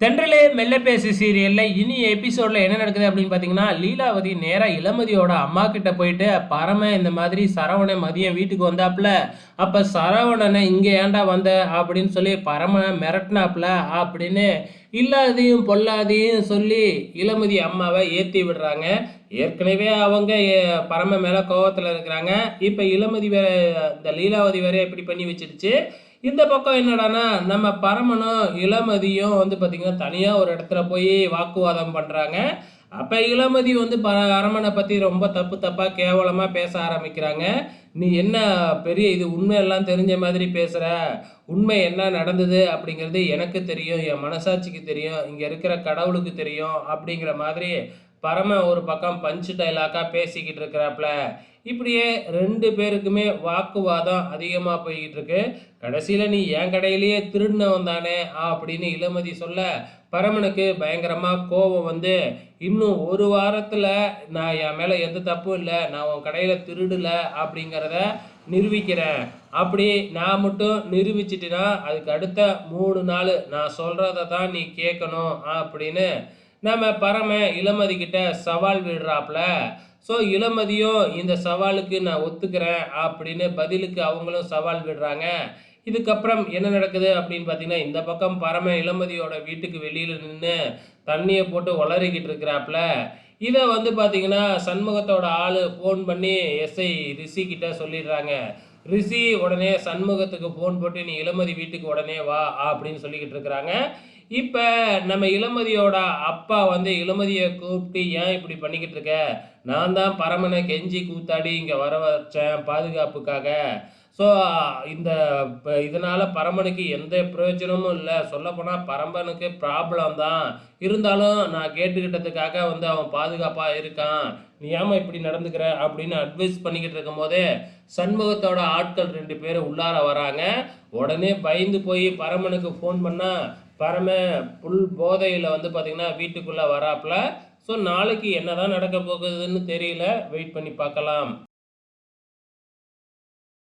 தென்றலே மெல்ல பேசு சீரியல்ல இனி எபிசோட்ல என்ன நடக்குது அப்படின்னு பார்த்தீங்கன்னா லீலாவதி நேரா இளமதியோட அம்மா கிட்ட போயிட்டு பரம இந்த மாதிரி சரவணை மதியம் வீட்டுக்கு வந்தாப்புல அப்ப சரவணனை இங்க ஏன்டா வந்த அப்படின்னு சொல்லி பரம மிரட்டினாப்புல அப்படின்னு இல்லாதையும் பொல்லாதையும் சொல்லி இளமதி அம்மாவை ஏற்றி விடுறாங்க. ஏற்கனவே அவங்க பரம மேல கோவத்துல இருக்கிறாங்க. இப்ப இளமதி வேற இந்த லீலாவதி வேற இப்படி பண்ணி வச்சிருச்சு. இந்த பக்கம் என்னடான்னா நம்ம பரமனும் இளமதியும் வந்து பார்த்திங்கன்னா தனியாக ஒரு இடத்துல போய் வாக்குவாதம் பண்ணுறாங்க அப்போ இளமதி வந்து ப அரமனை பற்றி ரொம்ப தப்பு தப்பாக கேவலமாக பேச ஆரம்பிக்கிறாங்க. நீ என்ன பெரிய இது உண்மையெல்லாம் தெரிஞ்ச மாதிரி பேசுகிற உண்மை என்ன நடந்தது அப்படிங்கிறது எனக்கு தெரியும் என் மனசாட்சிக்கு தெரியும் இங்கே இருக்கிற கடவுளுக்கு தெரியும் அப்படிங்கிற மாதிரி பரம ஒரு பக்கம் பஞ்சு டைலாக்காக பேசிக்கிட்டு இருக்கிறாப்புல. இப்படியே ரெண்டு பேருக்குமே வாக்குவாதம் அதிகமாக போய்கிட்டு இருக்கு கடைசியில் நீ என் கடையிலேயே திருடினவன் தானே அப்படின்னு இளமதி சொல்ல பரமனுக்கு பயங்கரமாக கோபம் வந்து இன்னும் ஒரு வாரத்தில் நான் என் மேலே எந்த தப்பும் இல்லை நான் உன் கடையில் திருடலை அப்படிங்கிறத நிரூபிக்கிறேன். அப்படி நான் மட்டும் நிரூபிச்சிட்டினா அதுக்கு அடுத்த மூணு நாள் நான் சொல்கிறத தான் நீ கேட்கணும் அப்படின்னு நம்ம பரம இளமதி கிட்ட சவால் விடுறாப்புல ஸோ இளமதியும் இந்த சவாலுக்கு நான் ஒத்துக்கிறேன் அப்படின்னு பதிலுக்கு அவங்களும் சவால் விடுறாங்க. இதுக்கப்புறம் என்ன நடக்குது அப்படின்னு பார்த்தீங்கன்னா இந்த பக்கம் பரம இளமதியோட வீட்டுக்கு வெளியில் நின்று தண்ணியை போட்டு உளறிக்கிட்டு இருக்கிறாப்புல. இதை வந்து பார்த்தீங்கன்னா சண்முகத்தோட ஆள் ஃபோன் பண்ணி எஸ்ஐ ரிஷி கிட்ட சொல்லிடுறாங்க. ரிஷி உடனே சண்முகத்துக்கு ஃபோன் போட்டு நீ இளமதி வீட்டுக்கு உடனே வா அப்படின்னு சொல்லிக்கிட்டு இருக்கிறாங்க. இப்போ நம்ம இளமதியோட அப்பா வந்து இளமதியை கூப்பிட்டு ஏன் இப்படி பண்ணிக்கிட்டு இருக்க? நான் தான் பரமனை கெஞ்சி கூத்தாடி இங்கே வர வச்சேன் பாதுகாப்புக்காக. ஸோ இந்த இதனால் பரமனுக்கு எந்த பிரயோஜனமும் இல்லை. சொல்லப்போனால் பரமனுக்கு ப்ராப்ளம் தான். இருந்தாலும் நான் கேட்டுக்கிட்டதுக்காக வந்து அவன் பாதுகாப்பாக இருக்கான். நீ ஏமா இப்படி நடந்துக்கிற? அப்படின்னு அட்வைஸ் பண்ணிக்கிட்டு இருக்கும் போதே சண்முகத்தோட ஆட்கள் ரெண்டு பேரும் உள்ளார வராங்க. உடனே பயந்து போய் பரமனுக்கு ஃபோன் பண்ணால் பரம புல் போதையில் வந்து பார்த்திங்கன்னா வீட்டுக்குள்ளே வராப்பில் ஸோ நாளைக்கு என்னதான் நடக்க போகுதுன்னு தெரியல. வெயிட் பண்ணி பார்க்கலாம்.